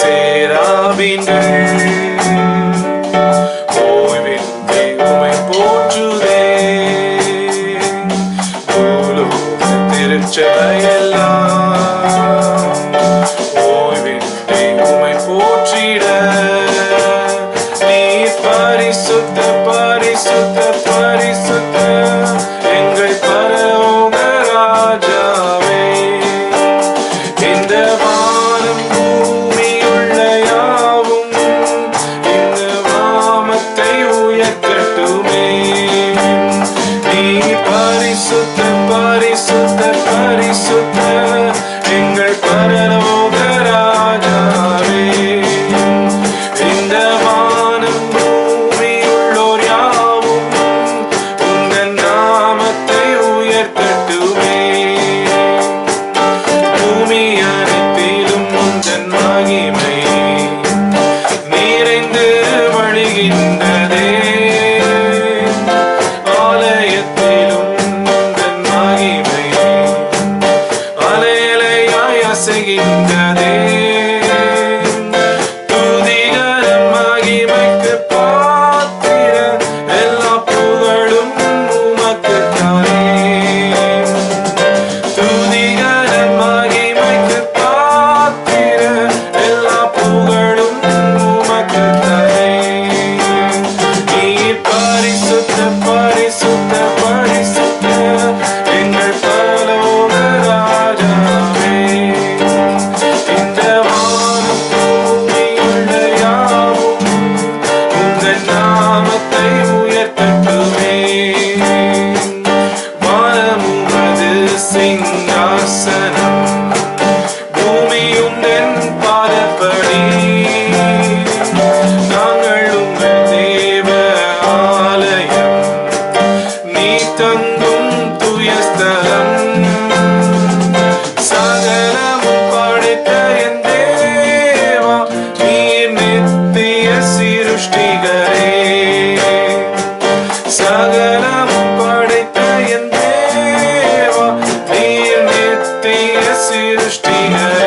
சேராபீன்கள் ஓய்வில் தெய்வமை போற்றுதே. திருச்சபையெல்லாம் ஓய்வில் தெய்வமை போற்றிட. so nadie. sing. destino.